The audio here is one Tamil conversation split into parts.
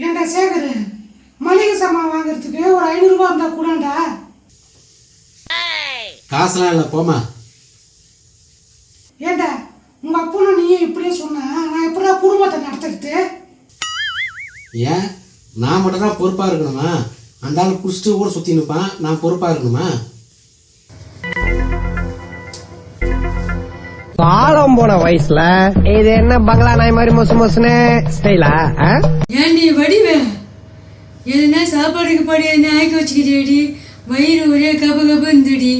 ஏண்டா சேகர்? மளிகை சாமான் வாங்குறதுக்கு ஒரு ஐநூறுரூவா இருந்தா கூடண்டா? காசுலாம் இல்லை போமா ஏண்டா உங்க அப்பனும் நீயும் இப்படியே சொன்னா நான் எப்படா குடும்பத்தை நடத்துக்கிட்டு ஏன்? நான் மட்டும் தான் பொறுப்பாக இருக்கணுமா? அந்த ஆள் குடிச்சிட்டு ஊரை சுற்றி நிற்பான் நான் பொறுப்பாக இருக்கணுமா? போன வயசுல? இது என்ன பங்களா நாய் மாதிரி மொசு மொசுன்னு? ஸ்டைலா ஏண்டி வடிவ? எதுனா சாப்பாடுக்கு பாடி எதுனா ஆக்கி வச்சுக்கிட்டேடி வயிறு ஒரே கப கப இருந்துடி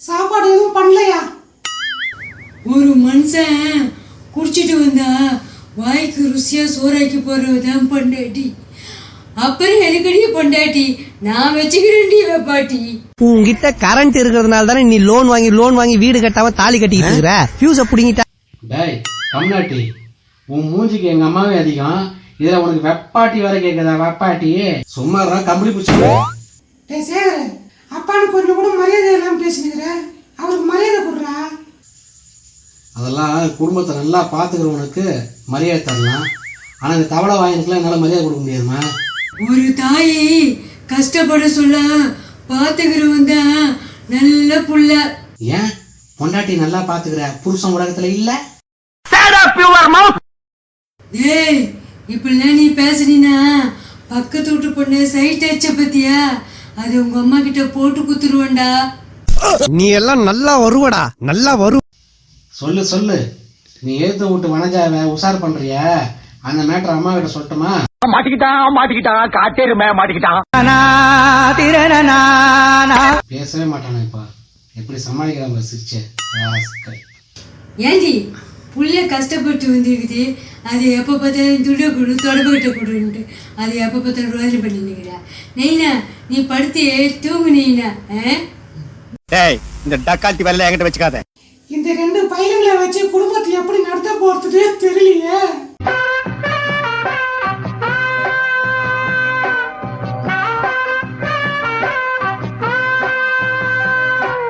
சாப்பாடு எதுவும் பண்ணலையா? ஒரு மனுஷன் குடிச்சிட்டு வந்தா வாய்க்கு ருசியா சோறாக்கி போறதுதான் பொண்டாட்டி அப்புறம் எதுக்கடி பொண்டாட்டி நான் வச்சுக்கிறேன்டி வெப்பாட்டி உன்கிட்ட கரண்ட் இருக்கிறதுனால தானே நீ லோன் வாங்கி லோன் வாங்கி வீடு கட்டாம தாலி கட்டிக்கிட்டு இருக்கிற? ஃபியூஸ புடிங்கிட்டா? டேய் உன் மூஞ்சிக்கு எங்கள் அம்மாவே அதிகம். இதில் உனக்கு வெப்பாட்டி வேற கேட்குதா வெப்பாட்டி? சும்மா கம்பளி பிடிச்சி டேய் சேகர் கொஞ்சம் கூட மரியாதை இல்லாம பேசினுக்கிற. அவருக்கு மரியாதை கொடுறா. அதெல்லாம் குடும்பத்தை நல்லா பார்த்துக்கிறவனுக்கு மரியாதை தரலாம். ஆனால் இந்த தவளை வாயினுக்குலாம் என்னால் மரியாதை கொடுக்க முடியாதுமா ஒரு தாய் கஷ்டப்பட சொல்ல பாத்துக்கிறவன் தான் நல்ல புள்ள. ஏன்? பொண்டாட்டி நல்லா பார்த்துக்கிற புருஷன் உலகத்தில் இல்லை? ஏய் இப்படிலாம் நீ பேசுனீனா பக்கத்து வீட்டு பொண்ணு சைட் அடிச்ச பத்தியா? அது உங்க அம்மா கிட்ட போட்டு குத்துருவேன்டா. நீ எல்லாம் நல்லா வருவடா நல்லா வரு. சொல்லு சொல்லு. நீ ஏத்து விட்டு வனஜாவை உஷார் பண்றிய? அந்த மேட்டர் அம்மா கிட்ட சொல்லட்டுமா? மாட்டிக்கிட்டான் மாட்டிக்கிட்டான் காட்டேருமே மாட்டிக்கிட்டான். பேசவே மாட்டானே இப்ப? எப்படி சமாளிக்கிறாங்க சிரிச்சு. ஏண்டி புள்ள கஷ்டப்பட்டு வந்துருக்குது. அது எப்போ பார்த்தாலும் துட கொடு தொடப்பகிட்ட கொடுன்ட்டு அது எப்போ பார்த்தாலும் ரோஜனை பண்ணி நிற்கிறா நெய்னா நீ படுத்து தூங்கு நெய்னா டேய் இந்த டக்கால்ட்டி வேலையில என்கிட்ட வச்சுக்காத. இந்த ரெண்டு பையன்களை வச்சு குடும்பத்தை எப்படி நடத்த போறதுன்னு தெரியலையே.